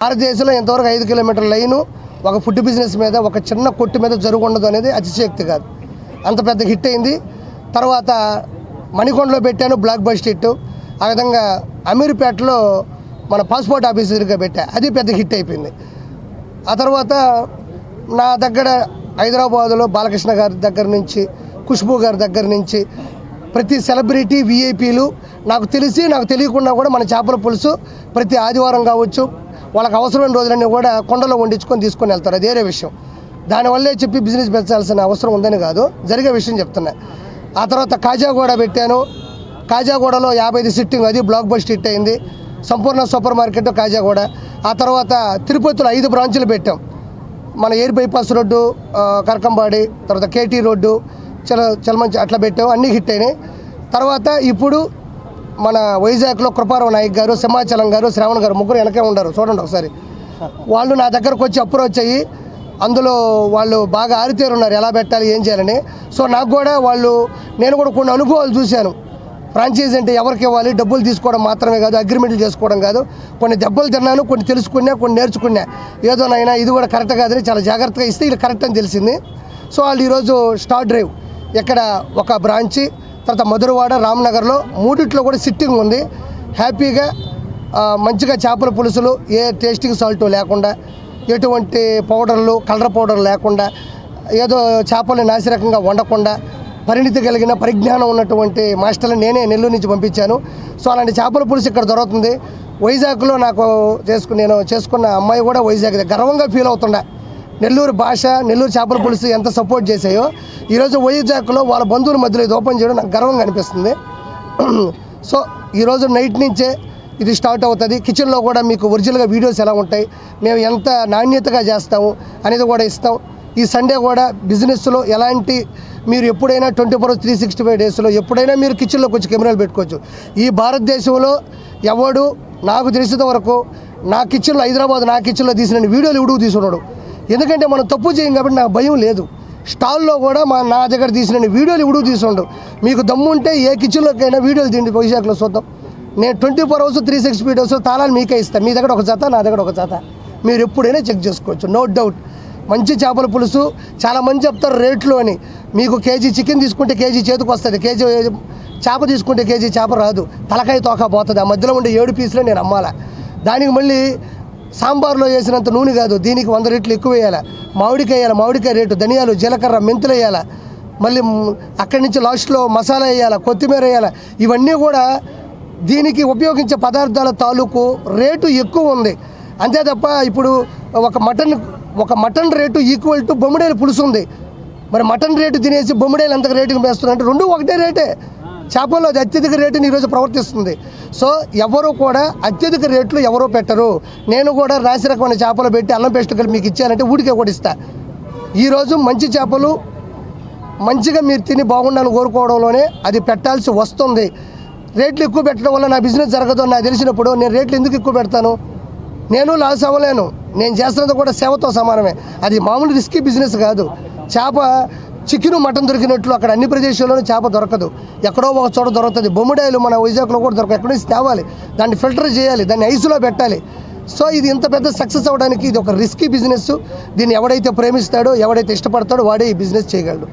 భారతదేశంలో ఇంతవరకు ఐదు కిలోమీటర్ల లైను ఒక ఫుడ్ బిజినెస్ మీద ఒక చిన్న కొట్టు మీద జరుగుండదు అనేది అతిశక్తి కాదు. అంత పెద్ద హిట్ అయింది. తర్వాత మణికొండలో పెట్టాను బ్లాక్ బస్ట్ హిట్. ఆ విధంగా అమీర్పేటలో మన పాస్పోర్ట్ ఆఫీసర్గా పెట్టా. అది పెద్ద హిట్ అయిపోయింది. ఆ తర్వాత నా దగ్గర హైదరాబాదులో బాలకృష్ణ గారి దగ్గర నుంచి ఖుష్బూ గారి దగ్గర నుంచి ప్రతి సెలబ్రిటీ విఐపీలు నాకు తెలిసి నాకు తెలియకుండా కూడా మన చేపల పులుసు ప్రతి ఆదివారం కావచ్చు వాళ్ళకి అవసరమైన రోజులన్నీ కూడా కొండలో వండించుకొని తీసుకొని వెళ్తారు. అది వేరే విషయం. దానివల్లే చెప్పి బిజినెస్ పెంచాల్సిన అవసరం ఉందని కాదు. జరిగే విషయం చెప్తున్నా. ఆ తర్వాత కాజాగూడ పెట్టాను. కాజాగూడలో యాభైది సిట్టింగ్ అది బ్లాక్ బస్ట్ హిట్ అయింది. Sampoorna super market Khajaguda. ఆ తర్వాత తిరుపతిలో ఐదు బ్రాంచులు పెట్టాం. మన ఎయిర్ బైపాస్ రోడ్డు కరకంబాడి తర్వాత కేటీ రోడ్డు చల చలమంచి అట్లా పెట్టాం. అన్నీ హిట్ అయినాయి. తర్వాత ఇప్పుడు మన వైజాగ్లో కృపారావు నాయక్ గారు సింహాచలం గారు శ్రావణ్ గారు ముగ్గురు వెనకే ఉండరు. చూడండి ఒకసారి. వాళ్ళు నా దగ్గరకు వచ్చి అప్రోచ్ అయ్యి అందులో వాళ్ళు బాగా ఆరితేరున్నారు. ఎలా పెట్టాలి ఏం చేయాలని. సో నాకు కూడా వాళ్ళు నేను కూడా కొన్ని అనుభవాలు చూశాను. ఫ్రాంచైజీ అంటే ఎవరికి ఇవ్వాలి? డబ్బులు తీసుకోవడం మాత్రమే కాదు అగ్రిమెంట్లు చేసుకోవడం కాదు. కొన్ని దెబ్బలు తిన్నాను కొన్ని తెలుసుకున్నా కొన్ని నేర్చుకున్నా. ఏదో నైనా ఇది కూడా కరెక్ట్ కాదని చాలా జాగ్రత్తగా ఇస్తే ఇది కరెక్ట్ అని తెలిసింది. సో వాళ్ళు ఈరోజు స్టార్ డ్రైవ్. ఇక్కడ ఒక బ్రాంచి తర్వాత మధురవాడ రామ్నగర్లో మూడిట్లో కూడా సిట్టింగ్ ఉంది. హ్యాపీగా మంచిగా చేపల పులుసులు ఏ టేస్టింగ్ సాల్ట్ లేకుండా ఎటువంటి పౌడర్లు కలర్ పౌడర్ లేకుండా ఏదో చేపల్ని నాసిరకంగా వండకుండా పరిణితి కలిగిన పరిజ్ఞానం ఉన్నటువంటి మాస్టర్లు నేనే నెల్లూరు నుంచి పంపించాను. సో అలాంటి చేపల పులుసు ఇక్కడ దొరుకుతుంది. వైజాగ్లో నాకు చేసుకుని నేను చేసుకున్న అమ్మాయి కూడా వైజాగ్ గర్వంగా ఫీల్ అవుతుండే. నెల్లూరు భాష నెల్లూరు చేపల పులుసు ఎంత సపోర్ట్ చేశాయో ఈరోజు వైజాగ్లో వాళ్ళ బంధువుల మధ్యలో ఇది ఓపెన్ చేయడం నాకు గర్వంగా అనిపిస్తుంది. సో ఈరోజు నైట్ నుంచే ఇది స్టార్ట్ అవుతుంది. కిచెన్లో కూడా మీకు ఒరిజినల్గా వీడియోస్ ఎలా ఉంటాయి మేము ఎంత నాణ్యతగా చేస్తాము అనేది కూడా ఇస్తాం. ఈ సండే కూడా బిజినెస్లో ఎలాంటి మీరు ఎప్పుడైనా twenty four three sixty five డేస్లో ఎప్పుడైనా మీరు కిచెన్లోకి వచ్చి కెమెరాలు పెట్టుకోవచ్చు. ఈ భారతదేశంలో ఎవడు నాకు తెలిసిన వరకు నా కిచెన్లో హైదరాబాద్ నా కిచెన్లో తీసిన వీడియోలు ఇవుడు తీసుకున్నాడు ఎందుకంటే మనం తప్పు చేయం కాబట్టి నాకు భయం లేదు. స్టాల్లో కూడా మా నా దగ్గర తీసిన వీడియోలు ఇప్పుడు తీసుండు మీకు దమ్ము ఉంటే ఏ కిచెన్లోకైనా వీడియోలు తిండి వైజాగ్లో చూద్దాం. నేను twenty four hours three six videos తాళాలు మీకే ఇస్తాను మీ దగ్గర ఒక జత నా దగ్గర ఒక జత. మీరు ఎప్పుడైనా చెక్ చేసుకోవచ్చు. నో డౌట్ మంచి చేపల పులుసు. చాలా మంది చెప్తారు రేట్లు అని. మీకు కేజీ చికెన్ తీసుకుంటే కేజీ చేతికి వస్తుంది. కేజీ చేప తీసుకుంటే కేజీ చేప రాదు. తలకాయ తోక పోతుంది. ఆ మధ్యలో ఉండే ఏడు పీసులే నేను అమ్మాలా. దానికి మళ్ళీ సాంబార్లో వేసినంత నూనె కాదు దీనికి వంద రెట్లు ఎక్కువ వేయాలి? మామిడికాయ వేయాలి? మామిడికాయ రేటు ధనియాలు జీలకర్ర మెంతులు వేయాలి? మళ్ళీ అక్కడి నుంచి లాస్ట్లో మసాలా వేయాలి? కొత్తిమీర వేయాలి? ఇవన్నీ కూడా దీనికి ఉపయోగించే పదార్థాల తాలూకు రేటు ఎక్కువ ఉంది. అంతే తప్ప ఇప్పుడు ఒక మటన్ ఒక మటన్ రేటు ఈక్వల్ టు బొమ్మిడేలు పులుసు ఉంది. మరి మటన్ రేటు తినేసి బొమ్మిడేలు ఎంత రేటుకి వేస్తున్నారంటే రెండు ఒకటే రేటే. చేపల్లో అది అత్యధిక రేటుని ఈరోజు ప్రవర్తిస్తుంది. సో ఎవరు కూడా అత్యధిక రేట్లు ఎవరూ పెట్టరు. నేను కూడా రాసి రకమైన చేపలు పెట్టి అల్లం పేస్ట్ కలిపి మీకు ఇచ్చానంటే ఊడికే కూడా ఇస్తా. ఈరోజు మంచి చేపలు మంచిగా మీరు తిని బాగుండాలని కోరుకోవడంలోనే అది పెట్టాల్సి వస్తుంది. రేట్లు ఎక్కువ పెట్టడం వల్ల నా బిజినెస్ జరగదు నాకు తెలిసినప్పుడు నేను రేట్లు ఎందుకు ఎక్కువ పెడతాను? నేను లాస్ అవ్వలేను. నేను చేస్తున్నది కూడా సేవతో సమానమే. అది మామూలు రిస్కీ బిజినెస్ కాదు. చేప చికెన్ మటన్ దొరికినట్లు అక్కడ అన్ని ప్రదేశాల్లోనూ చేప దొరకదు. ఎక్కడో ఒక చోట దొరుకుతుంది. బొమ్మిడాయలు మన వైజాగ్లో కూడా దొరకదు ఎక్కడి నుంచి తేవాలి. దాన్ని ఫిల్టర్ చేయాలి. దాన్ని ఐస్లో పెట్టాలి. సో ఇది ఇంత పెద్ద సక్సెస్ అవ్వడానికి ఇది ఒక రిస్కీ బిజినెస్ దీన్ని ఎవడైతే ప్రేమిస్తాడో ఎవడైతే ఇష్టపడతాడో వాడే ఈ బిజినెస్ చేయగలడు.